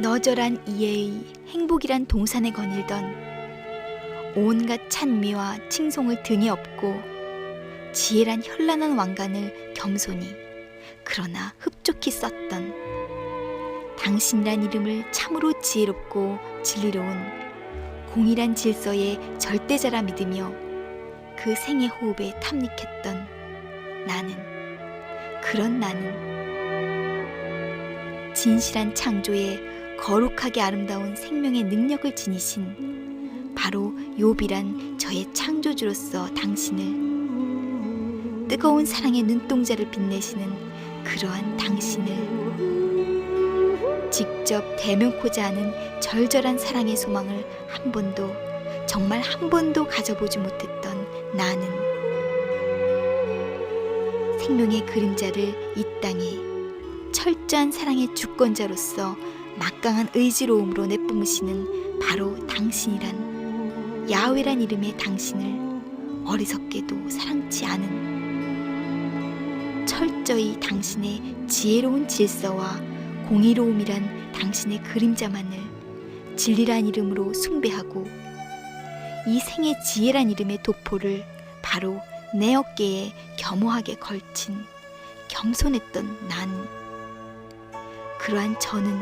너절한 이해의 행복이란 동산에 거닐던 온갖 찬미와 칭송을 등에 업고 지혜란 현란한 왕관을 겸손히 그러나 흡족히 썼던 당신이란 이름을 참으로 지혜롭고 진리로운 공일한 질서의 절대자라 믿으며 그 생의 호흡에 탐닉했던 나는 그런 나는 진실한 창조에 거룩하게 아름다운 생명의 능력을 지니신 바로 욥이란 저의 창조주로서 당신을 뜨거운 사랑의 눈동자를 빛내시는 그러한 당신을 직접 대면코자 하는 절절한 사랑의 소망을 한 번도 정말 한 번도 가져보지 못했던 나는 생명의 그림자를 이 땅에 철저한 사랑의 주권자로서 막강한 의지로움으로 내뿜으시는 바로 당신이란 야훼란 이름의 당신을 어리석게도 사랑치 않은 철저히 당신의 지혜로운 질서와 공의로움이란 당신의 그림자만을 진리란 이름으로 숭배하고 이 생의 지혜란 이름의 도포를 바로 내 어깨에 겸허하게 걸친 겸손했던 난 그러한 저는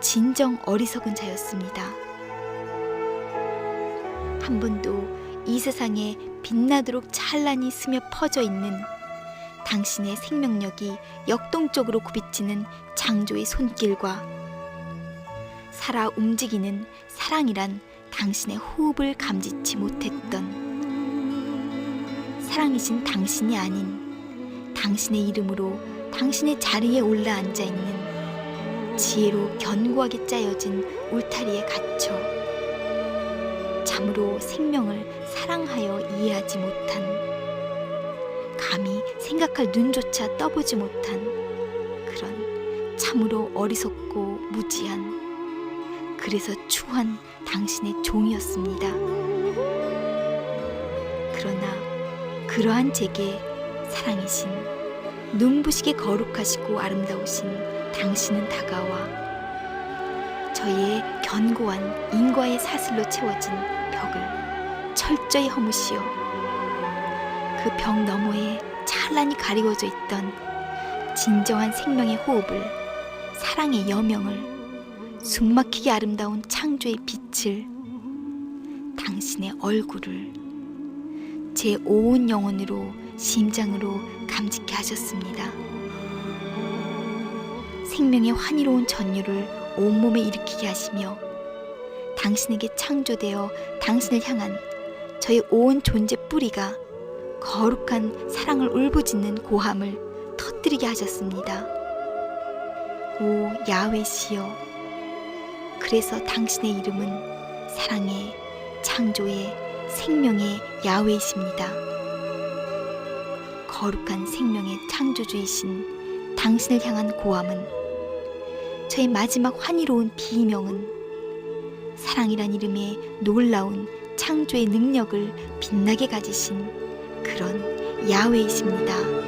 진정 어리석은 자였습니다. 한 번도 이 세상에 빛나도록 찬란히 스며 퍼져 있는 당신의 생명력이 역동적으로 굽이치는 창조의 손길과 살아 움직이는 사랑이란 당신의 호흡을 감지치 못했던 사랑이신 당신이 아닌 당신의 이름으로 당신의 자리에 올라 앉아 있는 지혜로 견고하게 짜여진 울타리에 갇혀 참으로 생명을 사랑하여 이해하지 못한 감히 생각할 눈조차 떠보지 못한 그런 참으로 어리석고 무지한 그래서 추한 당신의 종이었습니다. 그러나 그러한 제게 사랑이신 눈부시게 거룩하시고 아름다우신 당신은 다가와 저의 견고한 인과의 사슬로 채워진 벽을 철저히 허무시어 그 벽 너머에 찬란히 가리워져 있던 진정한 생명의 호흡을 사랑의 여명을 숨막히게 아름다운 창조의 빛을 당신의 얼굴을 제 온 영혼으로 심장으로 감직해 하셨습니다. 생명의 환희로운 전율을 온몸에 일으키게 하시며 당신에게 창조되어 당신을 향한 저의 온 존재 뿌리가 거룩한 사랑을 울부짖는 고함을 터뜨리게 하셨습니다. 오 야훼시여 그래서 당신의 이름은 사랑의 창조의 생명의 야훼이십니다. 거룩한 생명의 창조주이신 당신을 향한 고함은 저의 마지막 환희로운 비명은 사랑이란 이름의 놀라운 창조의 능력을 빛나게 가지신 그런 야훼이십니다.